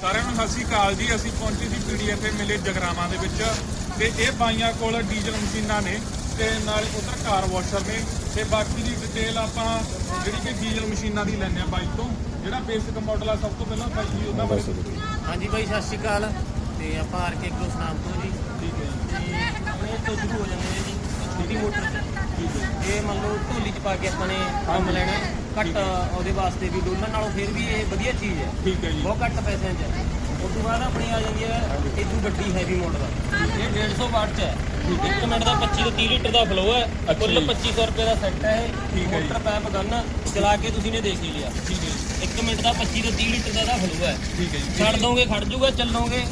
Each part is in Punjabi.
ਸਾਰਿਆਂ ਨੂੰ ਸਤਿ ਸ਼੍ਰੀ ਅਕਾਲ ਜੀ। ਅਸੀਂ ਪਹੁੰਚੇ ਸੀ ਪੀਡੀਐਫ ਮੇਲੇ ਜਗਰਾਵਾਂ ਦੇ ਵਿੱਚ ਤੇ ਇਹ ਬਾਈਆਂ ਕੋਲ ਡੀਜ਼ਲ ਮਸ਼ੀਨਾਂ ਨੇ ਤੇ ਨਾਲ ਉਧਰ ਕਾਰ ਵਾਸ਼ਰ ਨੇ ਤੇ ਬਾਕੀ ਦੀ ਡਿਟੇਲ ਆਪਾਂ ਜਿਹੜੀ ਕਿ ਡੀਜ਼ਲ ਮਸ਼ੀਨਾਂ ਦੀ ਲੈਣੇ ਆ ਬਾਈ ਤੋਂ ਜਿਹੜਾ ਬੇਸਿਕ ਮਾਡਲ ਆ ਸਭ ਤੋਂ ਪਹਿਲਾਂ ਬਾਈ ਜੀ ਉਹਨਾਂ ਬਾਰੇ। ਹਾਂਜੀ ਬਾਈ ਸਤਿ ਸ਼੍ਰੀ ਅਕਾਲ। ਤੇ ਆਪਾਂ ਆਰ ਕੇ ਗਰੁੱਪ ਨਾਮ ਤੋਂ ਜੀ। ਠੀਕ ਹੈ ਜੀ। ਆਪਣੇ ਤੋਂ ਸ਼ੁਰੂ ਹੋ ਜਾਂਦੇ ਨੇ ਜੀ। ਛੋਟੀ ਮੋਟਰ ਹੈ ਇਹ ਮੰਨ ਲਓ ਢੋਲੀ ਚ ਪਾ ਕੇ ਆਪਾਂ ਨੇ ਕੰਮ ਲੈਣਾ। ਹੈ। ਘੱਟ ਉਹਦੇ ਵਾਸਤੇ ਵੀ ਡੋਲਣ ਨਾਲੋਂ ਫਿਰ ਵੀ ਇਹ ਵਧੀਆ ਚੀਜ਼ ਹੈ। ਠੀਕ ਹੈ ਜੀ। ਬਹੁਤ ਘੱਟ ਪੈਸਿਆਂ 'ਚ ਹੈ। ਉਸ ਤੋਂ ਬਾਅਦ ਆਪਣੀ ਆ ਜਾਂਦੀ ਹੈ ਇਦੋਂ ਵੱਡੀ ਹੈਵੀ ਮਾਡਲ ਇਹ 150 ਵਾਟ 'ਚ ਹੈ। 1 ਮਿੰਟ ਦਾ 25 ਤੋਂ 30 ਲੀਟਰ ਦਾ ਫਲੋ ਹੈ। ਕੁੱਲ ਜੀ। 2500 ਰੁਪਏ ਦਾ ਸੈੱਟ ਹੈ ਇਹ। ਠੀਕ ਹੈ ਜੀ। ਮੋਟਰ ਪੈਪ ਗਨ ਚਲਾ ਕੇ ਤੁਸੀਂ ਨੇ ਦੇਖ ਹੀ ਲਿਆ। ਠੀਕ ਹੈ ਜੀ। 1 ਮਿੰਟ ਦਾ 25 ਤੋਂ 30 ਲੀਟਰ ਦਾ ਇਹਦਾ ਫਲੋ ਹੈ। ਠੀਕ ਹੈ ਜੀ। ਛੱਡ ਦੋਗੇ ਖੜ ਜੂਗਾ ਚੱਲੋਗੇ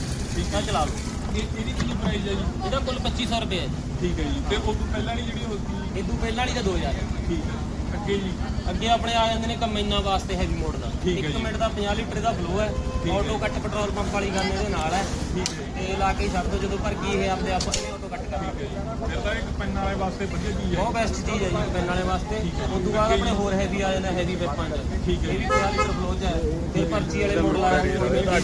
ਤਾਂ ਚਲਾ ਲਓ। ਇਹ ਇਹਦੀ ਕਿੰਨੀ ਪ੍ਰਾਈਸ ਹੈ ਜੀ? ਇਹਦਾ ਕੁੱਲ 2500 ਰੁਪਏ ਹੈ ਜੀ। ਠੀਕ ਹੈ ਜੀ। ਤੇ ਉਹ ਤੋਂ ਪਹਿਲਾਂ ਵਾਲੀ ਜਿਹੜੀ ਹੋਤੀ ਇਦੋਂ ਪਹਿਲਾਂ ਵਾਲੀ ਦਾ 2000 ਹੈ ਠੀਕ ਹੈ ਅੱਗੇ ਜੀ? ਅੱਗੇ ਆਪਣੇ ਆ ਜਾਂਦੇ ਨੇ ਕੰਬਾਈਨਾਂ ਵਾਸਤੇ ਹੈਵੀ ਮੋਡ ਦਾ। ਠੀਕ ਹੈ 1 ਜੀ। ਮਿੰਟ ਦਾ 50 ਲੀਟਰ ਦਾ ਫਲੋ ਹੈ। ਹੈ। ਆਟੋ ਕੱਟ ਪੈਟਰੋਲ ਪੰਪ ਵਾਲੀ ਗਨ ਇਹਦੇ ਨਾਲ ਹੈ। ਠੀਕ ਹੈ ਜੀ। ਤੇ ਲਾ ਕੇ ਛੱਡ ਦੋ ਜਦੋਂ ਭਰ ਗਈ ਇਹ ਆਪਦੇ ਆਪ ਠੀਕ ਹੈ ਤਾਂ ਇੱਕ ਪੈਨ ਵਾਲੇ ਵਾਸਤੇ ਵਧੀਆ ਚੀਜ਼ ਹੈ। ਬਹੁਤ ਬੈਸਟ ਚੀਜ਼ ਹੈ ਜੀ ਪੈਨ ਵਾਲੇ ਵਾਸਤੇ। ਉਸ ਤੋਂ ਬਾਅਦ ਆਪਣੇ ਹੋਰ ਹੈਵੀ ਆ ਜਾਂਦਾ ਹੈਵੀ ਵੈਪਨ ਠੀਕ ਹੈ ਇਹ ਵੀ 50 ਲੀਟਰ ਫਲੋ ਚ ਹੈ। ਫਿਰ ਪਰਚੀ ਵਾਲੇ ਮੋਡ ਲਾ ਜਾਂਦੇ ਨੇ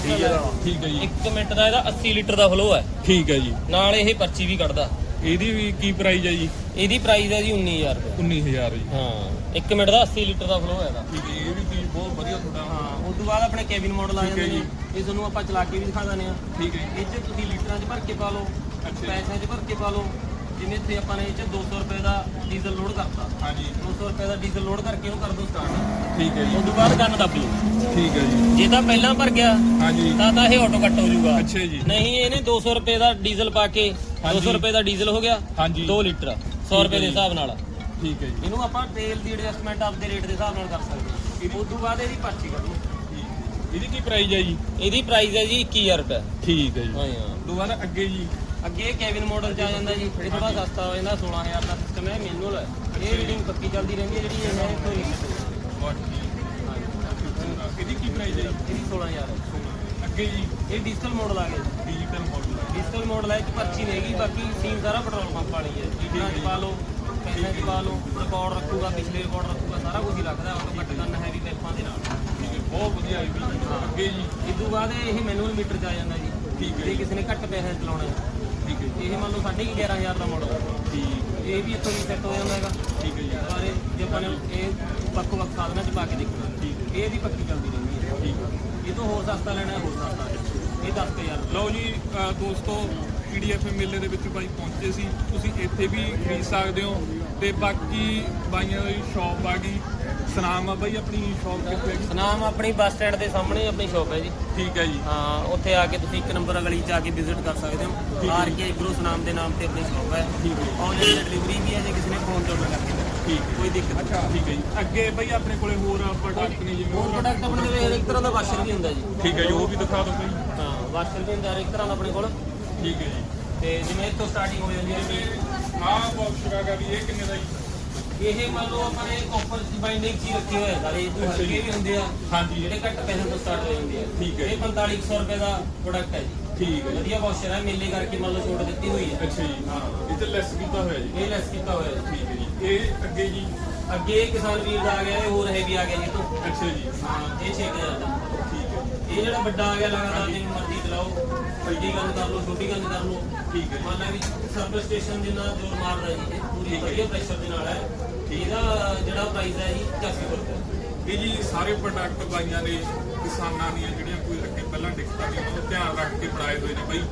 ਠੀਕ ਹੈ ਜੀ। 1 ਮਿੰਟ ਦਾ ਇਹਦਾ 80 ਲੀਟਰ ਦਾ ਫਲੋ ਹੈ। ਠੀਕ ਹੈ ਜੀ। ਨਾਲ ਇਹ ਪਰਚੀ ਵੀ ਕੱਢਦਾ। ਇਹਦੀ ਵੀ ਕੀ ਪ੍ਰਾਈਸ ਹੈ ਜੀ? ਇਹਦੀ ਪ੍ਰਾਈਸ ਹੈ ਜੀ 19000 ਰੁਪਏ। 19000 ਜੀ। ਹਾਂ। 1 ਮਿੰਟ ਦਾ 80 ਲੀਟਰ ਦਾ ਫਲੋ ਹੈ ਇਹਦਾ। ਠੀਕ ਹੈ ਇਹ ਵੀ ਚੀਜ਼ ਬਹੁਤ ਵਧੀਆ ਤੁਹਾਡਾ। ਹਾਂ ਉਸ ਤੋਂ ਬਾਅਦ ਆਪਣੇ ਕੈਬਿਨ ਮਾਡਲ ਆ ਠੀਕ ਹੈ ਜਾਂਦੇ ਨੇ। ਇਹ ਤੁਹਾਨੂੰ ਆਪਾਂ ਚਲਾ ਕੇ ਵੀ ਦਿਖਾ ਦਿੰਦੇ ਆ ਠੀਕ ਹੈ ਇਹ 'ਚ ਤੁਸੀਂ ਲੀਟਰਾਂ 'ਚ ਭਰ ਕੇ ਪਾ ਲਓ। ਪੈਸਿਆਂ 'ਚ ਭਰ ਕੇ ਪਾ ਲਓ ਜਿਵੇਂ ਇੱਥੇ ਆਪਾਂ ਨੇ ਇਹ 'ਚ 200 ਰੁਪਏ ਦਾ ਡੀਜ਼ਲ ਲੋਡ ਕਰਤਾ। ਹਾਂਜੀ। 200 ਰੁਪਏ ਦਾ ਡੀਜ਼ਲ ਲੋਡ ਕਰਕੇ ਇਹਨੂੰ ਕਰ ਦਿਓ ਸਟਾਰਟ ਠੀਕ ਹੈ ਉਸ ਤੋਂ ਬਾਅਦ ਗੰਨ ਦੱਬ ਲਓ। ਠੀਕ ਹੈ ਜੀ। ਜੇ ਤਾਂ ਪਹਿਲਾਂ ਭਰ ਗਿਆ ਹਾਂਜੀ। ਤਾਂ ਤਾਂ ਇਹ ਆਟੋ ਕੱਟ ਹੋ ਜਾਊਗਾ। ਅੱਛਾ ਜੀ। ਨਹੀਂ ਇਹਨੇ 200 ਰੁਪਏ ਦਾ ਡੀਜ਼ਲ ਪਾ ਕੇ ਹਾਂਜੀ। 200 ਰੁਪਏ ਦਾ ਡੀਜ਼ਲ ਹੋ ਗਿਆ ਹਾਂਜੀ। 2 ਲੀਟਰ 100 ਰੁਪਏ ਦੇ ਹਿਸਾਬ ਨਾਲ। ਠੀਕ ਹੈ ਜੀ। ਇਹਨੂੰ ਆਪਾਂ ਤੇਲ ਦੀ ਐਡਜਸਟਮੈਂਟ ਆਪਦੇ ਰੇਟ ਦੇ ਹਿਸਾਬ ਨਾਲ ਕਰ ਸਕਦੇ ਹਾਂ। ਉਸ ਤੋਂ ਬਾਅਦ ਇਹਦੀ ਪਰਚੀ ਕੱਢੋ ਠੀਕ। ਇਹਦੀ ਕੀ ਪ੍ਰਾਈਸ ਹੈ ਜੀ? ਇਹਦੀ ਪ੍ਰਾਈਸ ਹੈ ਜੀ 21000 ਰੁਪਏ। ਠੀਕ ਹੈ ਜੀ। ਹਾਂ ਹਾਂ। ਦੁਬਾਰਾ ਅੱਗੇ ਜੀ। ਅੱਗੇ ਕੈਬਿਨ ਮਾਡਲ ਚ ਆ ਜਾਂਦਾ ਜੀ ਇਹ ਥੋੜਾ ਸਸਤਾ ਹੋ ਜਾਂਦਾ 16000 ਦਾ ਸਿਸਟਮ ਹੈ ਮੈਨੂਅਲ ਹੈ। ਇਹ ਰੀਡਿੰਗ ਪੱਕੀ ਚੱਲਦੀ ਰਹਿੰਦੀ ਹੈ ਜਿਹੜੀ ਇਹ ਹੈ ਇੱਥੋਂ ਹੀ। ਇਹਦੀ ਕੀ ਪ੍ਰਾਈਸ ਹੈ? ਜੀ ਇਹਦੀ 16000 ਹੈ। ਅੱਗੇ ਜੀ। ਇਹ ਡਿਜੀਟਲ ਮਾਡਲ ਆ ਗਿਆ ਡਿਜੀਟਲ ਮਾਡਲ ਹੈ ਡਿਜੀਟਲ ਮਾਡਲ ਹੈ ਇਹ ਪਰਚੀ ਨਹੀਂ ਹੈਗੀ ਬਾਕੀ ਸੀਨ ਸਾਰਾ ਪੈਟਰੋਲ ਪੰਪ ਵਾਲੀ ਹੈ। ਲੀਟਰਾਂ ਚ ਪਾ ਲਓ ਚ ਪਾ ਲਓ ਰਿਕਾਰਡ ਰੱਖੂਗਾ ਪਿਛਲੇ ਰਿਕਾਰਡ ਰੱਖੂਗਾ ਸਾਰਾ ਕੁਝ ਹੀ ਰੱਖਦਾ ਆਟੋ ਕੱਟ ਕਰਨ ਹੈਵੀ ਪੈਪਾਂ ਦੇ ਨਾਲ। ਬਹੁਤ ਵਧੀਆ ਹੈ। ਅੱਗੇ ਜੀ। ਇਸ ਤੋਂ ਬਾਅਦ ਇਹ ਮੈਨੂਅਲ ਮੀਟਰ ਚ ਆ ਜਾਂਦਾ ਜੀ। ਠੀਕ ਹੈ ਜੀ। ਕਿਸੇ ਨੇ ਘੱਟ ਪੈਸੇ ਚਲਾਉਣਾ ਹੈ। ਠੀਕ ਹੈ ਜੀ। ਇਹ ਮੰਨ ਲਓ 11500 ਦਾ ਮਾਡਲ ਠੀਕ ਇਹ ਵੀ ਇੱਥੋਂ ਹੀ ਸੈੱਟ ਹੋ ਜਾਂਦਾ ਹੈਗਾ। ਠੀਕ ਹੈ ਜੀ। ਸਾਰੇ ਜੇ ਆਪਾਂ ਨੇ ਇਹ ਵੱਖ ਵੱਖ ਸਾਧਨਾਂ 'ਚ ਪਾ ਕੇ ਦੇਖਣਾ। ਠੀਕ ਇਹ ਦੀ ਪੱਕੀ ਚੱਲਦੀ ਰਹਿੰਦੀ ਹੈ। ਠੀਕ ਹੈ। ਇਹ ਤੋਂ ਹੋਰ ਸਸਤਾ ਲੈਣਾ ਹੈ ਹੋਰ ਸਸਤਾ ਹੈ। ਇਹ 10000 ਲਓ ਜੀ ਅ, ਦੋਸਤੋ ਪੀਡੀਐਫ ਮੇਲੇ ਦੇ ਵਿੱਚ ਬਾਈ ਪਹੁੰਚੇ ਸੀ। ਤੁਸੀਂ ਇੱਥੇ ਵੀ ਖਰੀਦ ਸਕਦੇ ਹੋ। ਤੇ ਬਾਕੀ ਬਾਈਆਂ ਦੀ ਸ਼ਾਪ ਆ ਗਈ। ਸਨਾਮ ਆ ਬਾਈ ਆਪਣੀ ਸ਼ਾਪ ਕਿੱਥੇ ਹੈਗੀ ਨਾਮ ਆਪਣੀ ਬੱਸ ਸਟੈਂਡ ਦੇ ਸਾਹਮਣੇ ਆਪਣੀ ਸ਼ਾਪ ਹੈ ਜੀ। ਠੀਕ ਹੈ ਜੀ। ਹਾਂ ਉੱਥੇ ਆ ਕੇ ਤੁਸੀਂ ਇੱਕ ਨੰਬਰ ਗਲੀ 'ਚ ਆ ਕੇ ਵਿਜ਼ਿਟ ਕਰ ਸਕਦੇ ਹੋ। ਆਰ ਕੇ ਗਰੋਸ ਨਾਮ ਦੇ ਨਾਮ ਤੇ ਆਪਣੀ ਸ਼ਾਪ ਹੈ। ਠੀਕ ਹੈ ਜੀ। ਆਨਲਾਈਨ ਡਿਲੀਵਰੀ ਵੀ ਹੈ ਜੇ ਕਿਸੇ ਨੇ ਫੋਨ ਤੇ ਆਰਡਰ ਕਰਕੇ। ਠੀਕ ਕੋਈ ਦਿੱਕਤ ਨਹੀਂ। ਅੱਛਾ ਠੀਕ ਹੈ ਜੀ। ਅੱਗੇ ਬਾਈ ਆਪਣੇ ਕੋਲੇ ਹੋਰ ਪ੍ਰੋਡਕਟ ਨੇ ਜਿਵੇਂ ਹੋਰ ਪ੍ਰੋਡਕਟ ਆਪਣੇ ਕੋਲ ਹਰ ਇੱਕ ਤਰ੍ਹਾਂ ਦਾ ਵਾਸ਼ਰ ਵੀ ਹੁੰਦਾ ਜੀ। ਠੀਕ ਹੈ ਜੀ ਉਹ ਵੀ ਦਿਖਾ ਦਿਓ ਬਾਈ। ਹਾਂ ਵਾਸ਼ਰ ਵੀ ਹੁੰਦਾ ਹਰ ਇੱਕ ਤਰ੍ਹਾਂ ਦਾ ਆਪਣੇ ਕੋਲ। ਠੀਕ ਹੈ ਜੀ। ਤੇ ਜਿਵੇਂ ਇੱਥੋਂ ਸਟਾਰਟਿੰਗ ਹੋ ਜਾਂਦੀ ਹੈ ਵੀ ਆਹ ਬਾਕਸ ਹੈਗਾ ਵੀ ਇਹ ਕਿੰਨੇ ਦਾ ਜੀ? ਇਹ ਮੰਨ ਲਓ ਆਪਾਂ ਨੇ ਕਾਪਰ ਦੀ ਬਾਈਂਡਿੰਗ ਹੀ ਰੱਖੇ ਹੋਏ ਆ? ਸਾਰੇ ਇਹ ਤੋਂ ਹਲਕੇ ਵੀ ਹੁੰਦੇ ਆ ਹਾਂਜੀ। ਜਿਹੜੇ ਘੱਟ ਪੈਸੇ ਤੋਂ ਸਟਾਰਟ ਹੋ ਜਾਂਦੇ ਆ। ਠੀਕ ਹੈ। ਇਹ 4500 ਰੁਪਏ ਦਾ ਪ੍ਰੋਡਕਟ ਹੈ ਜੀ। ਠੀਕ ਹੈ। ਜੀ ਵਧੀਆ ਵਾਸ਼ਰ ਹੈ ਮੇਲੇ ਕਰਕੇ ਮੰਨ ਲਓ ਛੋਟ ਦਿੱਤੀ ਹੋਈ ਹੈ। ਅੱਛਾ ਜੀ ਹਾਂ। ਇਹ ਤੇ ਲੈਸ ਕੀਤਾ ਹੋਇਆ ਜੀ। ਇਹ ਲੈਸ ਕੀਤਾ ਹੋਇਆ ਹੈ ਠੀਕ ਹੈ ਜੀ। ਇਹ ਅੱਗੇ ਜੀ? ਅੱਗੇ ਇਹ ਕਿਸਾਨ ਵੀਰ ਦਾ ਆ ਗਿਆ ਇਹ ਹੋਰ ਹੈਵੀ ਆ ਗਿਆ ਜੀ ਤੋਂ ਅੱਛਾ ਜੀ। ਹਾਂ ਇਹ 6000 ਦਾ। ਇਹ ਜਿਹੜਾ ਵੱਡਾ ਆ ਗਿਆ, ਲਗਾਤਾਰ ਜਿਵੇਂ ਮਰਜ਼ੀ ਚਲਾਓ, ਵੱਡੀ ਗੱਲ ਕਰ ਲਓ, ਛੋਟੀ ਗੱਲ ਕਰ ਲਓ, ਠੀਕ ਹੈ। ਮੰਨ ਲਾ ਵੀ ਸਰਵਿਸ ਸਟੇਸ਼ਨ ਜਿੰਨਾ ਜੋਰ ਮਾਰਦਾ ਜੀ, ਪੂਰੀ ਵਧੀਆ ਪ੍ਰੈਸ਼ਰ ਦੇ ਨਾਲ ਹੈ। ਇਹਦਾ ਜਿਹੜਾ ਪ੍ਰਾਈਸ ਹੈ ਜੀ 85 ਰੁਪਏ ਇਹ ਜੀ ਸਾਰੇ ਪ੍ਰੋਡਕਟ ਬਾਈਆਂ ਨੇ, ਕਿਸਾਨਾਂ ਦੀਆਂ ਜਿਹੜੀਆਂ ਕੋਈ ਅੱਗੇ ਪਹਿਲਾਂ ਦਿੱਕਤਾਂ ਨੇ ਉਹਨਾਂ ਨੂੰ ਧਿਆਨ ਰੱਖ ਕੇ ਬਣਾਏ ਹੋਏ ਨੇ ਬਾਈ।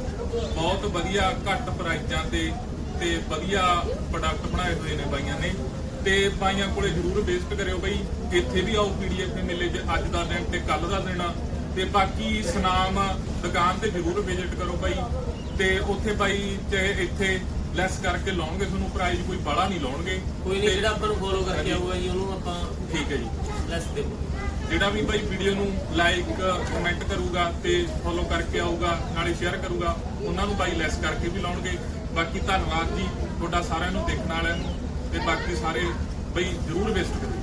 ਬਹੁਤ ਵਧੀਆ ਘੱਟ ਪ੍ਰਾਈਜ਼ਾਂ ਤੇ ਤੇ ਵਧੀਆ ਪ੍ਰੋਡਕਟ ਬਣਾਏ ਹੋਏ ਨੇ ਬਾਈਆਂ ਨੇ। ਤੇ ਬਾਈਆਂ ਕੋਲੇ ਜਰੂਰ ਵਿਜ਼ਿਟ ਕਰਿਓ ਬਈ। ਇੱਥੇ ਵੀ ਆਓ ਪੀਡੀਐਫ ਦੇ ਮੇਲੇ 'ਚ, ਅੱਜ ਦਾ ਦਿਨ ਤੇ ਕੱਲ ਦਾ ਦਿਨ ਤੇ ਬਾਕੀ ਸਨਾਮ ਦੁਕਾਨ ਤੇ ਜਰੂਰ ਵਿਜ਼ਿਟ ਕਰੋ ਬਾਈ ਤੇ ਉੱਥੇ ਬਾਈ ਚਾਹੇ ਇੱਥੇ ਲੈਸ ਕਰਕੇ ਲਾਉਣਗੇ ਤੁਹਾਨੂੰ ਪ੍ਰਾਈਸ ਕੋਈ ਬਾਹਲਾ ਨਹੀਂ ਲਾਉਣਗੇ। ਕੋਈ ਨਹੀਂ ਤੇ- ਜਿਹੜਾ ਆਪਾਂ ਨੂੰ ਫੋਲੋ ਕਰਕੇ। ਆਊਗਾ ਜੀ ਉਹਨੂੰ ਆਪਾਂ ਠੀਕ ਹੈ ਜੀ। ਲੈਸ ਦੇਵੋ ਜਿਹੜਾ ਵੀ ਬਾਈ ਵੀਡੀਓ ਨੂੰ ਲਾਈਕ ਕਮੈਂਟ ਕਰੂਗਾ ਤੇ ਫੋਲੋ ਕਰਕੇ ਆਊਗਾ ਨਾਲੇ ਸ਼ੇਅਰ ਕਰੂਗਾ ਉਹਨਾਂ ਨੂੰ ਬਾਈ ਲੈਸ ਕਰਕੇ ਵੀ ਲਾਉਣਗੇ। ਬਾਕੀ ਧੰਨਵਾਦ ਜੀ ਤੁਹਾਡਾ ਸਾਰਿਆਂ ਨੂੰ ਦੇਖਣ ਵਾਲਿਆਂ ਨੂੰ। ਤੇ ਬਾਕੀ ਸਾਰੇ ਬਈ ਜਰੂਰ ਵਿਜ਼ਿਟ ਕਰੋ